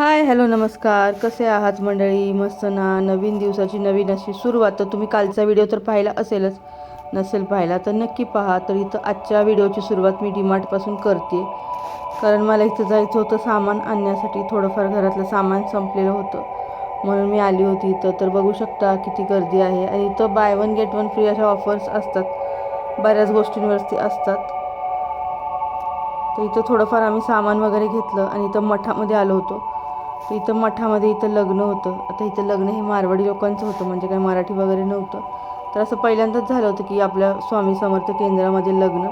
Hi hello नमस्कार. कसे आहात मंडळी? मस्त ना. नवीन दिवसाची नवीन अशी सुरुवात. तर तुम्ही कालचा व्हिडिओ तर पाहिला असेलच. नसेल पाहिला तर नक्की पहा. तर इथं आजच्या व्हिडिओची सुरुवात मी डीमार्टपासून करते कारण मला इथं जायचं होतं सामान आणण्यासाठी. थोडंफार घरातलं सामान संपलेलं होतं. म्हणून मी आली होती इथं. तर बघू शकता किती गर्दी आहे. आणि इथं buy one get one free अशा ऑफर्स असतात. बऱ्याच गोष्टींवरती असतात. तर इथं थोडंफार आम्ही सामान वगैरे घेतलं. आणि इथं मठामध्ये आलो होतो. इथं मठामध्ये इथं लग्न होतं. आता इथं लग्न हे मारवाडी लोकांचं होतं म्हणजे काय मराठी वगैरे नव्हतं. तर असं पहिल्यांदाच झालं होतं की आपल्या स्वामी समर्थ केंद्रामध्ये लग्न.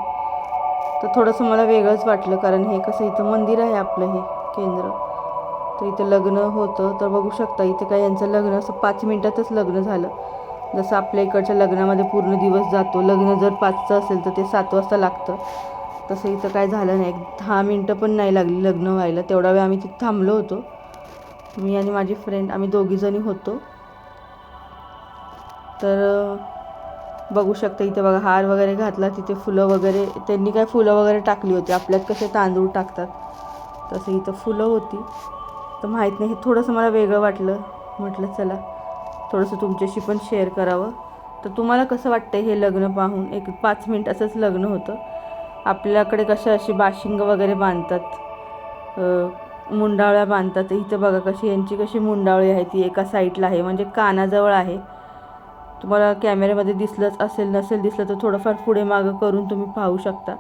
तर थोडंसं मला वेगळंच वाटलं कारण हे कसं इथं मंदिर आहे आपलं हे केंद्र. तर इथं लग्न होतं. तर बघू शकता इथं काय यांचं लग्न असं पाच मिनटातच लग्न झालं. जसं आपल्या इकडच्या लग्नामध्ये पूर्ण दिवस जातो. लग्न जर पाचचं असेल तर ते सात वाजता लागतं. तसं इथं काय झालं नाही. एक दहा मिनटं पण नाही लागली लग्न व्हायला. तेवढा वेळ आम्ही तिथं थांबलो होतो. मी आणि माझी फ्रेंड आम्ही दोघीजणी होतो. तर बघू शकता इथे बघा हार वगैरे घातला तिथे फुलं वगैरे त्यांनी काय फुलं वगैरे टाकली होती. आपल्यात कसे तांदूळ टाकतात तसं इथं फुलं होती. तर माहीत नाही हे थोडंसं मला वेगळं वाटलं. म्हटलं चला थोडंसं तुमच्याशी पण शेअर करावं. तर तुम्हाला कसं वाटतं हे लग्न पाहून? एक पाच मिनिट असंच लग्न होतं. आपल्याकडे कशा अशी बाशिंग वगैरे बांधतात. मुंडावळ्या बांधतात. इथं बघा कशी यांची कशी मुंडावळी आहे ती एका साईडला आहे. म्हणजे कानाजवळ आहे. तुम्हाला कॅमेऱ्यामध्ये दिसलंच असेल नसेल दिसलं तर थोडंफार पुढे मागं करून तुम्ही पाहू शकता.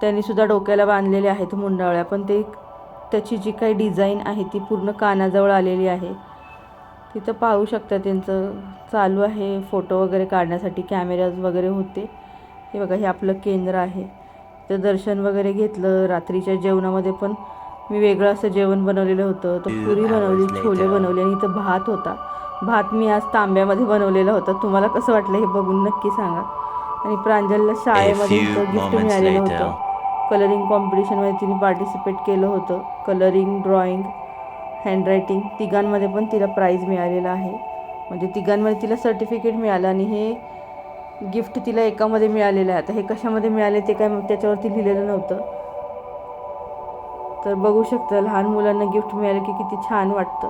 त्यांनीसुद्धा डोक्याला बांधलेले आहेत मुंडावळ्या पण ते त्याची जी काही डिझाईन आहे ती पूर्ण कानाजवळ आलेली आहे. तिथं पाहू शकता त्यांचं चालू आहे फोटो वगैरे काढण्यासाठी कॅमेराज वगैरे होते. हे बघा हे आपलं केंद्र आहे. तर दर्शन वगैरे घेतलं रात्रीच्या जेवणामध्ये पण. मी वेगळं असं जेवण बनवलेलं होतं. तर पुरी बनवली छोले बनवले आणि इथं भात होता. भात मी आज तांब्यामध्ये बनवलेला होता. तुम्हाला कसं वाटलं हे बघून नक्की सांगा. आणि प्रांजलला शाळेमध्ये गिफ्ट मिळालेलं. होतं. कलरिंग कॉम्पिटिशनमध्ये तिने पार्टिसिपेट केलं होतं. कलरिंग ड्रॉइंग हँडरायटिंग तिघांमध्ये पण तिला प्राईज मिळालेला आहे. म्हणजे तिघांमध्ये तिला सर्टिफिकेट मिळालं आणि हे गिफ्ट तिला एकामध्ये मिळालेलं आहे. आता हे कशामध्ये मिळाले ते काय त्याच्यावरती लिहिलेलं नव्हतं. तर बघू शकता लहान मुलांना गिफ्ट मिळालं की किती छान वाटतं.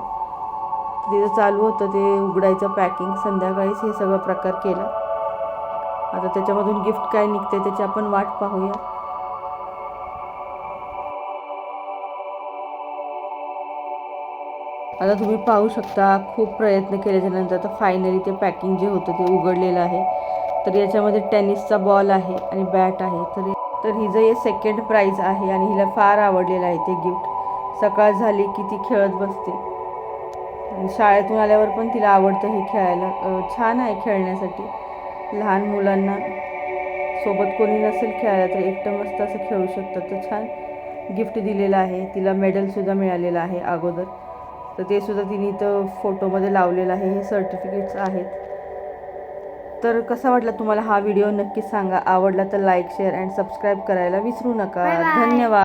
तिथं चालू होतं ते उघडायचं पॅकिंग संध्याकाळीच हे सगळं प्रकार केला. आता त्याच्यामधून गिफ्ट काय निघते त्याची आपण वाट पाहूया. आता तुम्ही पाहू शकता खूप प्रयत्न केल्याच्यानंतर आता फायनली ते पॅकिंग जे होतं ते उघडलेलं आहे. तर याच्यामध्ये टेनिसचा बॉल आहे आणि बॅट आहे. तर तर हिचं हे सेकंड प्राईज आहे आणि हिला फार आवडलेलं आहे ते गिफ्ट सकाळ झाली की ती खेळत बसते. आणि शाळेतून आल्यावर पण तिला आवडतं हे खेळायला. छान आहे खेळण्यासाठी. लहान मुलांना सोबत कोणी नसेल खेळायला तर एकटं मस्त असं खेळू शकतात. तर छान गिफ्ट दिलेलं आहे. तिला मेडलसुद्धा मिळालेलं आहे अगोदर. तर ते सुद्धा तिने इथं फोटोमध्ये लावलेलं आहे. हे सर्टिफिकेट्स आहेत. तर कसा वाटला तुम्हाला हा व्हिडिओ? नक्कीच सांगा. आवडला तर लाईक शेअर अँड सबस्क्राईब करायला विसरू नका. धन्यवाद.